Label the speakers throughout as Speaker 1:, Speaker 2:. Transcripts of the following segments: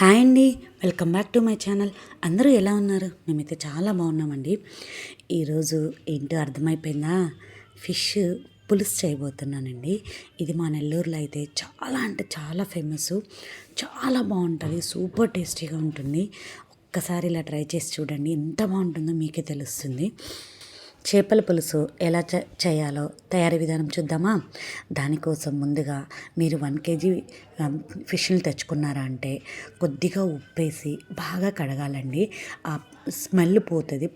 Speaker 1: Hi అండి. Welcome back to my channel. అందరూ ఎలా ఉన్నారు? మేమైతే చాలా బాగున్నామండి. ఈరోజు ఏంటో అర్థమైపోయిందా? ఫిష్ పులుసు చేయబోతున్నానండి. ఇది మా నెల్లూరులో అయితే చాలా అంటే చాలా ఫేమస్ చాలా బాగుంటుంది. సూపర్ టేస్టీగా ఉంటుంది. ఒక్కసారి ఇలా ట్రై చేసి చూడండి. ఎంత బాగుంటుందో మీకే తెలుస్తుంది. చేపల పులుసు ఎలా చేయాలో తయారీ విధానం చూద్దామా? దానికోసం ముందుగా మీరు వన్ కేజీ ఫిష్లు తెచ్చుకున్నారా అంటే కొద్దిగా ఉప్పేసి బాగా కడగాలండి. ఆ స్మెల్ పోతుంది.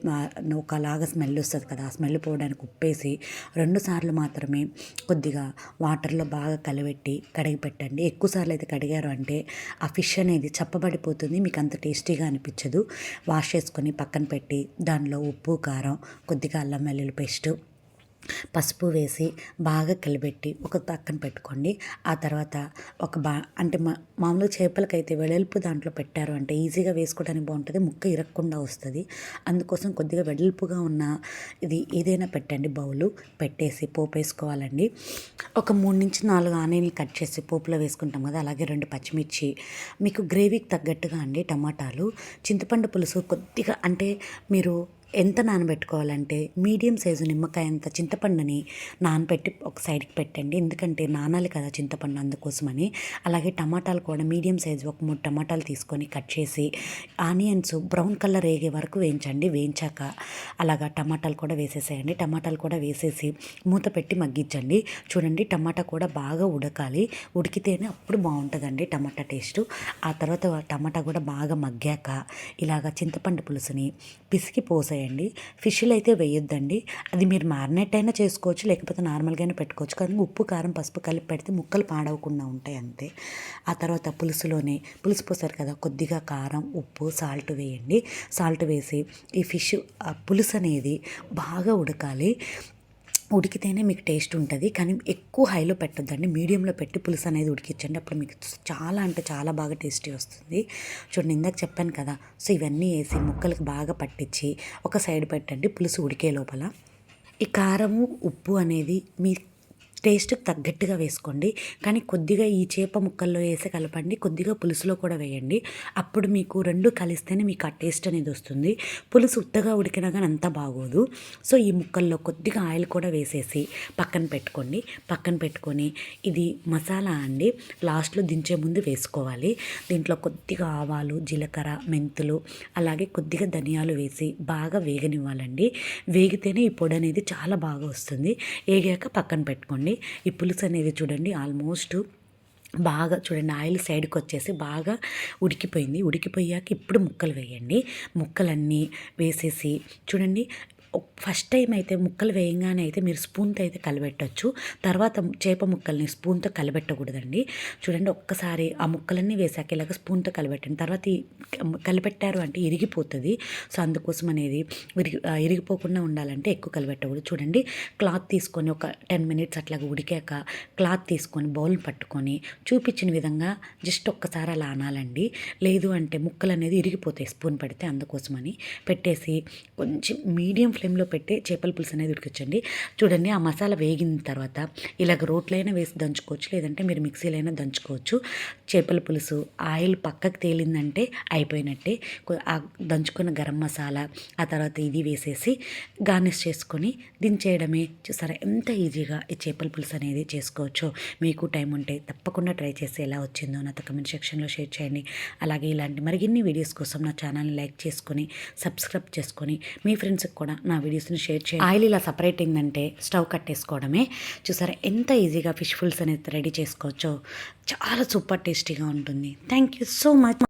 Speaker 1: ఒకలాగా స్మెల్ వస్తుంది కదా ఆ స్మెల్ పోవడానికి ఉప్పేసి రెండు సార్లు మాత్రమే కొద్దిగా వాటర్లో బాగా కలబెట్టి కడిగి పెట్టండి. ఎక్కువ సార్లు అయితే కడిగారు అంటే ఆ ఫిష్ అనేది చప్పబడిపోతుంది మీకు అంత టేస్టీగా అనిపించదు. వాష్ చేసుకొని పక్కన పెట్టి దానిలో ఉప్పు కారం కొద్దిగా అల్లం వెల్లుల్లి పేస్టు పసుపు వేసి బాగా కలిపెట్టి ఒక పక్కన పెట్టుకోండి. ఆ తర్వాత ఒక బా అంటే మా మామూలుగా చేపలకైతే వెడల్పు దాంట్లో పెట్టారు అంటే ఈజీగా వేసుకోవడానికి బాగుంటుంది ముక్క ఇరక్కుండా వస్తుంది. అందుకోసం కొద్దిగా వెడల్పుగా ఉన్న ఇది ఏదైనా పెట్టండి బౌలు పెట్టేసి పోపు వేసుకోవాలండి. ఒక మూడు నుంచి నాలుగు ఆనియన్లు కట్ చేసి పోపులో వేసుకుంటాం కదా అలాగే రెండు పచ్చిమిర్చి మీకు గ్రేవీకి తగ్గట్టుగా అండి టమాటాలు. చింతపండు పులుసు కొద్దిగా అంటే మీరు ఎంత నానబెట్టుకోవాలంటే మీడియం సైజు నిమ్మకాయ అంత చింతపండుని నానబెట్టి ఒక సైడ్కి పెట్టండి. ఎందుకంటే నానాలి కదా చింతపండు అందుకోసమని. అలాగే టమాటాలు కూడా మీడియం సైజు ఒక మూడు టమాటాలు తీసుకొని కట్ చేసి ఆనియన్స్ బ్రౌన్ కలర్ వేగే వరకు వేయించండి. వేయించాక అలాగా టమాటాలు కూడా వేసేసేయండి. టమాటాలు కూడా వేసేసి మూత పెట్టి మగ్గించండి. చూడండి టమాటా కూడా బాగా ఉడకాలి. ఉడికితేనే అప్పుడు బాగుంటుందండి టమాటా టేస్ట్. ఆ తర్వాత టమాటా కూడా బాగా మగ్గాక ఇలాగ చింతపండు పులుసుని పిసికి పోసేయండి. వేయండి ఫిష్లు అయితే వేయొద్దండి. అది మీరు మ్యారినేట్ అయినా చేసుకోవచ్చు లేకపోతే నార్మల్గానే పెట్టుకోవచ్చు. కానీ ఉప్పు కారం పసుపు కలిపి పెడితే ముక్కలు పాడవకుండా ఉంటాయి అంతే. ఆ తర్వాత పులుసులోనే పులుసు పోసారు కదా కొద్దిగా కారం ఉప్పు సాల్ట్ వేయండి. సాల్ట్ వేసి ఈ ఫిష్ పులుసు అనేది బాగా ఉడకాలి. ఉడికితేనే మీకు టేస్ట్ ఉంటుంది. కానీ ఎక్కువ హైలో పెట్టొద్దండి. మీడియంలో పెట్టి పులుసు అనేది ఉడికించండి అప్పుడు మీకు చాలా అంటే చాలా బాగా టేస్టీ వస్తుంది. చూడండి ఇందాక చెప్పాను కదా. సో ఇవన్నీ వేసి ముక్కలకు బాగా పట్టించి ఒక సైడ్ పెట్టండి. పులుసు ఉడికే లోపల. ఈ కారము ఉప్పు అనేది మీ టేస్ట్కి తగ్గట్టుగా వేసుకోండి. కానీ కొద్దిగా ఈ చేప ముక్కల్లో వేసి కలపండి. కొద్దిగా పులుసులో కూడా వేయండి. అప్పుడు మీకు రెండు కలిస్తేనే మీకు ఆ టేస్ట్ అనేది వస్తుంది. పులుసు ఉత్తగా ఉడికినా కానీ అంత బాగోదు. సో ఈ ముక్కల్లో కొద్దిగా ఆయిల్ కూడా వేసేసి పక్కన పెట్టుకోండి. పక్కన పెట్టుకొని ఇది మసాలా అండి. లాస్ట్లో దించే ముందు వేసుకోవాలి. దీంట్లో కొద్దిగా ఆవాలు జీలకర్ర మెంతులు అలాగే కొద్దిగా ధనియాలు వేసి బాగా వేగనివ్వాలండి. వేగితేనే ఈ పొడి అనేది చాలా బాగా వస్తుంది. వేగాక పక్కన పెట్టుకోండి. ఈ పులుసు అనేది చూడండి ఆల్మోస్ట్ బాగా చూడండి ఆయిల్ సైడ్కి వచ్చేసి బాగా ఉడికిపోయింది. ఉడికిపోయాక ఇప్పుడు ముక్కలు వేయండి. ముక్కలన్నీ వేసేసి చూడండి ఫస్ట్ టైం అయితే ముక్కలు వేయంగానే అయితే మీరు స్పూన్తో అయితే కలబెట్టచ్చు. తర్వాత చేప ముక్కల్ని స్పూన్తో కలబెట్టకూడదండి. చూడండి ఒక్కసారి ఆ ముక్కలన్నీ వేసాక ఇలాగ స్పూన్తో కలబెట్టండి. తర్వాత కలిపెట్టారు అంటే ఇరిగిపోతుంది. సో అందుకోసం అనేది విరిగి ఇరిగిపోకుండా ఉండాలంటే ఎక్కువ కలబెట్టకూడదు. చూడండి క్లాత్ తీసుకొని ఒక టెన్ మినిట్స్ అట్లాగా ఉడికాక క్లాత్ తీసుకొని బౌల్ పట్టుకొని చూపించిన విధంగా జస్ట్ ఒక్కసారి అలా అనాలండి. లేదు అంటే ముక్కలు అనేది ఇరిగిపోతాయి స్పూన్ పెడితే అందుకోసమని. పెట్టేసి కొంచెం మీడియం ఫ్లేమ్లో పెట్టి చేపల పులుసు అనేది ఉడికించండి చూడండి ఆ మసాలా వేగిన తర్వాత ఇలాగ రోట్లైనా వేసి దంచుకోవచ్చు లేదంటే మీరు మిక్సీలైనా దంచుకోవచ్చు. చేపల పులుసు ఆయిల్ పక్కకు తేలిందంటే అయిపోయినట్టే. ఆ దంచుకున్న గరం మసాలా ఆ తర్వాత ఇది వేసేసి గార్నిష్ చేసుకొని దించేయడమే చూసారా ఎంత ఈజీగా ఈ చేపల పులుసు అనేది చేసుకోవచ్చు మీకు టైం ఉంటే తప్పకుండా ట్రై చేసి ఎలా వచ్చిందో నాతో కమెంట్ సెక్షన్లో షేర్ చేయండి. అలాగే ఇలాంటి మరిన్ని వీడియోస్ కోసం నా ఛానల్ని లైక్ చేసుకొని సబ్స్క్రైబ్ చేసుకొని మీ ఫ్రెండ్స్కి కూడా నా వీడియోస్ని షేర్ చేయండి. ఆయిల్ ఇలా సపరేట్ అయిందంటే స్టవ్ కట్టేసుకోవడమే. చూసారా ఎంత ఈజీగా ఫిష్ ఫుల్స్ అనేది రెడీ చేసుకోవచ్చో. చాలా సూపర్ టేస్టీగా ఉంటుంది. Thank you so much